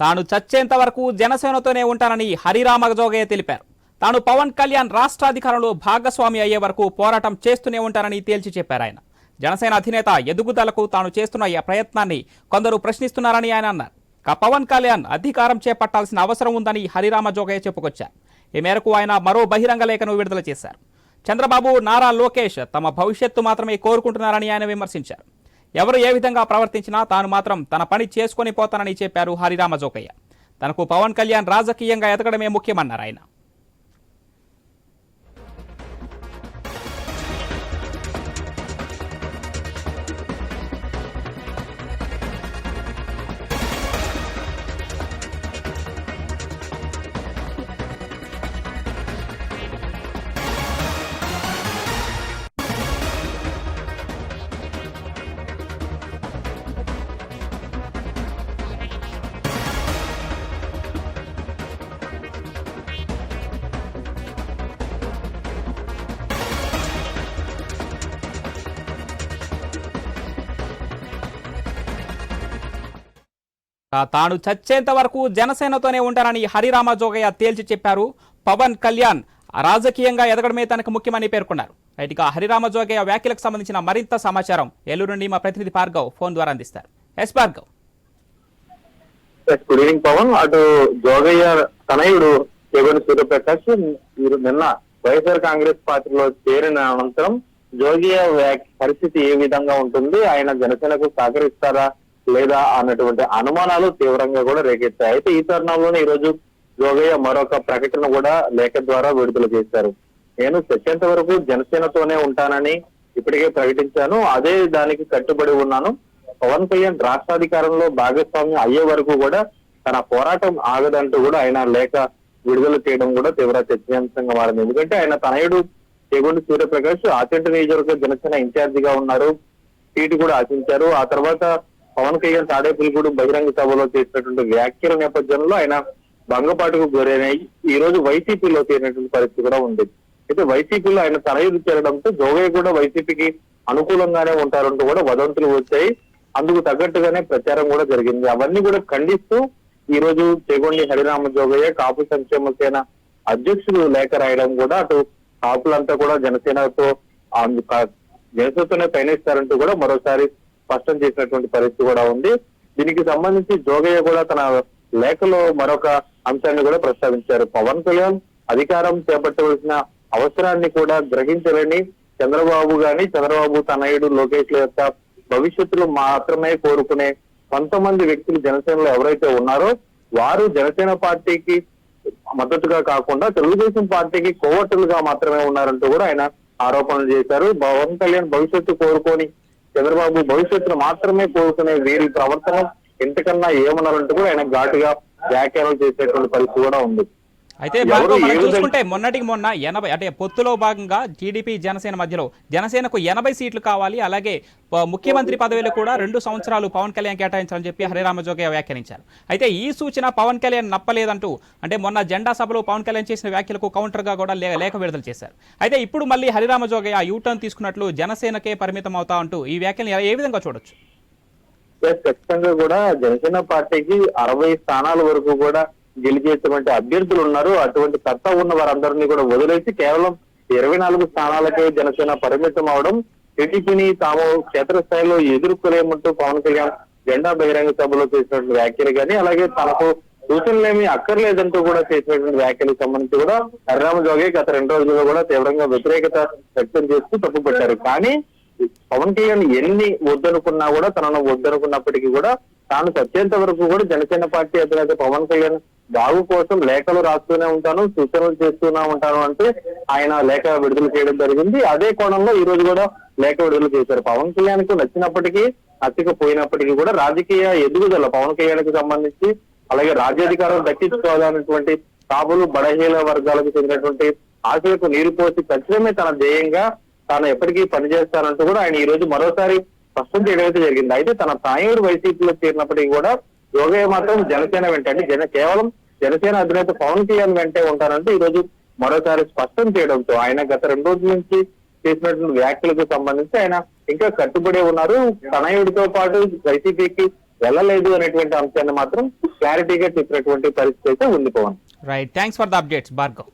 తాను చచ్చేంత వరకు జనసేనతోనే ఉంటానని హరిరామ జోగయ్య తెలిపారు. తాను పవన్ కళ్యాణ్ రాష్ట్రాధికారంలో భాగస్వామి అయ్యే వరకు పోరాటం చేస్తూనే ఉంటానని తేల్చి చెప్పారు ఆయన. జనసేన అధినేత ఎదుగుదలకు తాను చేస్తున్న ఈ ప్రయత్నాన్ని కొందరు ప్రశ్నిస్తున్నారని ఆయన అన్నారు. ఇక పవన్ కళ్యాణ్ అధికారం చేపట్టాల్సిన అవసరం ఉందని హరిరామ జోగయ్య చెప్పుకొచ్చారు. ఈ మేరకు ఆయన మరో బహిరంగ లేఖను విడుదల చేశారు. చంద్రబాబు నారా లోకేష్ తమ భవిష్యత్తు మాత్రమే కోరుకుంటున్నారని ఆయన విమర్శించారు. ఎవరు ఏ విధంగా ప్రవర్తించినా తాను మాత్రం తన పని చేసుకొని పోతానని చెప్పారు హరిరామ జోకయ్య. తనకు పవన్ కళ్యాణ్ రాజకీయంగా ఎదగడమే ముఖ్యమన్నారు ఆయన. తాను చచ్చేంత వరకు జనసేనతోనే ఉంటానని హరిరామ జోగయ్య తేల్చి చెప్పారు. పవన్ కళ్యాణ్ రాజకీయంగా ఎదగడమే తనకు ముఖ్యమని పేర్కొన్నారు. రైట్ ఇక హరిరామ జోగయ్య వ్యాఖ్యలకు సంబంధించిన మరింత సమాచారం ఏలూరు నుండి మా ప్రతినిధి భార్గవ్ ఫోన్ ద్వారా అందిస్తారు. Yes Bhargav. Good evening Pavan అటు జోగయ్య తనయుడు జగన్ సూర్యప్రకాష్ వీరు నిన్న వైఎస్ఆర్ కాంగ్రెస్ పార్టీలో చేరిన అనంతరం జోగయ్య పరిస్థితి ఏ విధంగా ఉంటుంది? ఆయన జనసేనకు సహకరిస్తారా? లేదా అన్నటువంటి అనుమానాలు తీవ్రంగా కూడా రేకెత్తాయి. అయితే ఈ తరుణంలోనే ఈ రోజు జోగయ్య మరొక ప్రకటన కూడా లేఖ ద్వారా విడుదల చేశారు. నేను చచ్చేంత వరకు జనసేనతోనే ఉంటానని ఇప్పటికే ప్రకటించాను. అదే దానికి కట్టుబడి ఉన్నాను. పవన్ కళ్యాణ్ రాష్ట్రాధికారంలో భాగస్వామ్యం అయ్యే వరకు కూడా తన పోరాటం ఆగదంటూ కూడా ఆయన లేఖ విడుదల చేయడం కూడా తీవ్ర చర్చనీయాంశంగా మారింది. ఎందుకంటే ఆయన తనయుడు చేగొండి సూర్యప్రకాష్ ఆచంట నియోజకవర్గ జనసేన ఇన్ఛార్జిగా ఉన్నారు. సీటు కూడా ఆశించారు. ఆ తర్వాత పవన్ కళ్యాణ్ తాడేపల్లిగూడు బహిరంగ సభలో చేసినటువంటి వ్యాఖ్యల నేపథ్యంలో ఆయన భంగపాటుకు గురైనాయి ఈ రోజు వైసీపీలో చేరినటువంటి పరిస్థితి కూడా ఉంది అయితే వైసీపీలో ఆయన తనయుడు చేరడంతో జోగయ్య కూడా వైసీపీకి అనుకూలంగానే ఉంటారంటూ కూడా వదంతులు వచ్చాయి. అందుకు తగ్గట్టుగానే ప్రచారం కూడా జరిగింది. అవన్నీ కూడా ఖండిస్తూ ఈ రోజు చేగొండి హరిరామ జోగయ్య కాపు సంక్షేమ సేన అధ్యక్షుడు లేఖ రాయడం కూడా అటు కాపులంతా కూడా జనసేనతో అందు- జనసేనతోనే పయనిస్తారంటూ కూడా మరోసారి స్పష్టం చేసినటువంటి పరిస్థితి కూడా ఉంది. దీనికి సంబంధించి జోగయ్య కూడా తన లేఖలో మరొక అంశాన్ని కూడా ప్రస్తావించారు. పవన్ కళ్యాణ్ అధికారం చేపట్టవలసిన అవసరాన్ని కూడా గ్రహించాలని చంద్రబాబు గాని చంద్రబాబు తనయుడు లోకేష్ ల యొక్క భవిష్యత్తులో మాత్రమే కోరుకునే కొంతమంది వ్యక్తులు జనసేనలో ఎవరైతే ఉన్నారో వారు జనసేన పార్టీకి మద్దతుగా కాకుండా తెలుగుదేశం పార్టీకి కోవట్టులుగా మాత్రమే ఉన్నారంటూ కూడా ఆయన ఆరోపణలు చేశారు. పవన్ కళ్యాణ్ భవిష్యత్తు కోరుకొని చంద్రబాబు భవిష్యత్తును మాత్రమే కోరుకునే వీరి ప్రవర్తన ఇంతకన్నా ఏమన్నారంటూ కూడా ఆయన ఘాటుగా వ్యాఖ్యానాలు చేసేటువంటి పరిస్థితి కూడా ఉంది. అయితే మనం చూసుకుంటే మొన్నటికి మొన్న ఎనభై అంటే పొత్తులో భాగంగా టీడీపీ జనసేన మధ్యలో జనసేనకు ఎనభై సీట్లు కావాలి. అలాగే ముఖ్యమంత్రి పదవిలో కూడా రెండు సంవత్సరాలు పవన్ కళ్యాణ్ కేటాయించాలని చెప్పి హరిరామ జోగయ్య వ్యాఖ్యానించారు. అయితే ఈ సూచన పవన్ కళ్యాణ్ నప్పలేదంటూ అంటే మొన్న జెండా సభలో పవన్ కళ్యాణ్ చేసిన వ్యాఖ్యలకు కౌంటర్గా కూడా లేఖ విడుదల చేశారు. అయితే ఇప్పుడు మళ్ళీ హరిరామ జోగయ్య యూటర్న్ తీసుకున్నట్లు జనసేనకే పరిమితం అవుతా అంటూ ఈ వ్యాఖ్యలు ఏ విధంగా చూడొచ్చు? ఖచ్చితంగా కూడా జనసేన పార్టీకి అరవై స్థానాల వరకు కూడా గెలిచేటువంటి అభ్యర్థులు ఉన్నారు. అటువంటి సత్తా ఉన్న వారందరినీ కూడా వదిలేసి కేవలం ఇరవై నాలుగు స్థానాలకే జనసేన పరిమితం అవడం టీడీపీని తాము క్షేత్రస్థాయిలో ఎదుర్కోలేమంటూ పవన్ కళ్యాణ్ జెండా బహిరంగ సభలో చేసినటువంటి వ్యాఖ్యలు కానీ అలాగే తనకు సూచనలేమి అక్కర్లేదంటూ కూడా చేసినటువంటి వ్యాఖ్యలకు సంబంధించి కూడా హరిరామ గత రెండు రోజులుగా కూడా తీవ్రంగా వ్యతిరేకత వ్యక్తం చేస్తూ తప్పుపట్టారు కానీ పవన్ కళ్యాణ్ ఎన్ని వద్దనుకున్నా కూడా తనను వద్దనుకున్నప్పటికీ కూడా తాను చచ్చేంత వరకు కూడా జనసేన పార్టీ అధినేత పవన్ కళ్యాణ్ బాగు కోసం లేఖలు రాస్తూనే ఉంటాను సూచనలు చేస్తూనే ఉంటాను అంటే ఆయన లేఖ విడుదల చేయడం జరిగింది. అదే కోణంలో ఈ రోజు కూడా లేఖ విడుదల చేశారు. పవన్ కళ్యాణ్కు నచ్చినప్పటికీ నచ్చకపోయినప్పటికీ కూడా రాజకీయ ఎదుగుదల పవన్ కళ్యాణ్కు సంబంధించి అలాగే రాజ్యాధికారం దక్కించుకోవాలనేటువంటి కాబులు బడహీల వర్గాలకు చెందినటువంటి ఆశలకు నీరు పోసి ఖచ్చితమే తన ధ్యేయంగా తాను ఎప్పటికీ పనిచేస్తానంటూ కూడా ఆయన ఈ రోజు మరోసారి స్పష్టం చేయడం అయితే జరిగింది అయితే తన తాయుడు వైసీపీలో చేరినప్పటికీ కూడా యోగయ్య మాత్రం జనసేన వెంట జన కేవలం జనసేన అధినేత పవన్ కళ్యాణ్ వెంటే ఉంటారంటే ఈ రోజు మరోసారి స్పష్టం చేయడంతో ఆయన గత రెండు రోజుల నుంచి చేసినటువంటి వ్యాఖ్యలకు సంబంధించి ఆయన ఇంకా కట్టుబడి ఉన్నారు. తనయుడితో పాటు వైసీపీకి వెళ్ళలేదు అనేటువంటి అంశాన్ని మాత్రం క్లారిటీగా చెప్పినటువంటి పరిస్థితి అయితే ఉంది Pavan. Right thanks for the updates Bhargav